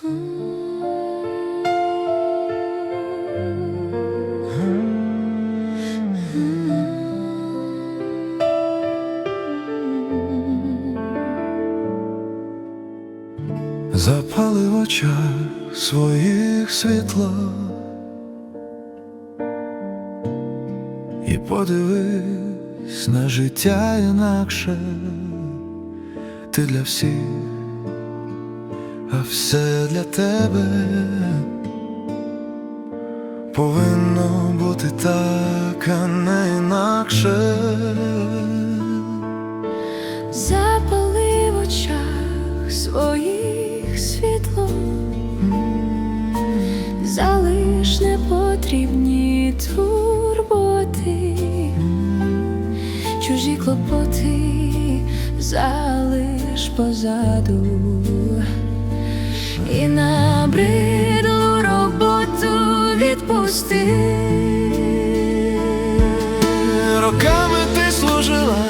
Запали в очах своїх світло І подивись на життя інакше. Ти для всіх, а все для тебе Повинно бути так, а не інакше. Запали в очах своїх світло, залиш непотрібні турботи, чужі клопоти залиш позаду і набридлу роботу відпусти. Роками ти служила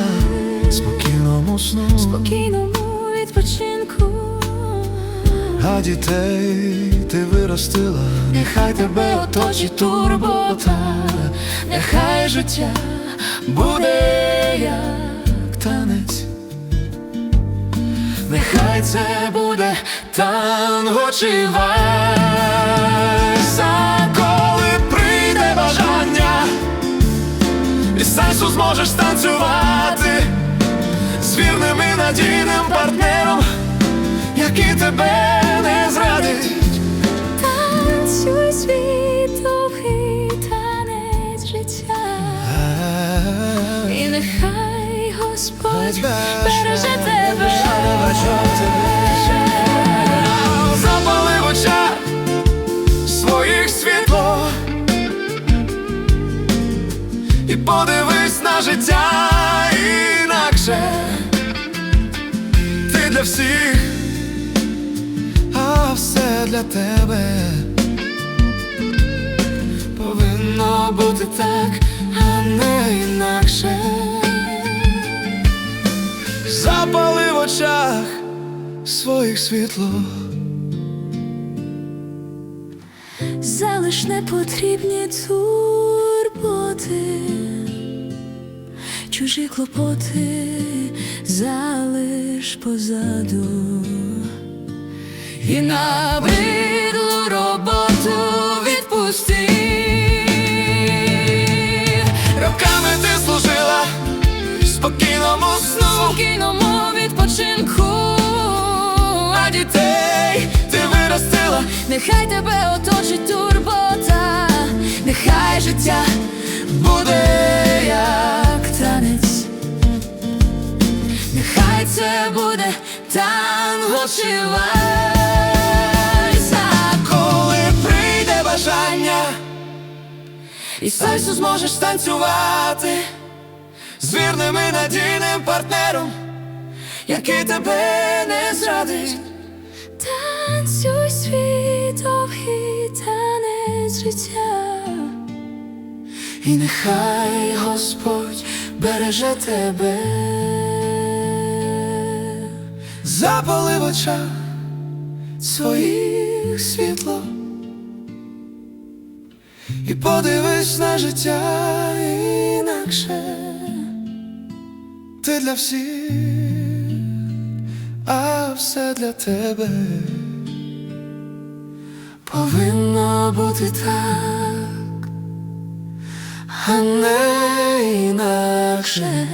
спокійному сну Спокійному відпочинку. А дітей ти виростила, нехай тебе оточить турбота, Нехай життя буде як нехай це буде танго чи вальс. А коли прийде бажання, і сенсу зможеш танцювати з вірним і надійним партнером, який тебе не зрадить. танцюй свій довгий танець життя. І нехай Господь береже тебе. Запали в очах своїх світло І подивись на життя інакше Ти для всіх, а все для тебе Повинно бути так, своїх світло Залиш непотрібні турботи, чужі клопоти залиш позаду. І набридлу роботу відпусти. Роками ти служила спокійному сну, Спокійному відпочинку, дітей ти виростила, нехай тебе оточить турбота, нехай життя буде як танець, нехай це буде танго чи вальс. Коли прийде бажання, і сальсу зможеш танцювати з вірним і надійним партнером, який тебе не зрадить. Танцюй свій довгий танець життя, І нехай Господь береже тебе, запали в очах своїх світло, і подивись на життя інакше, ти для всіх, а все для тебе повинно бути так а не інакше.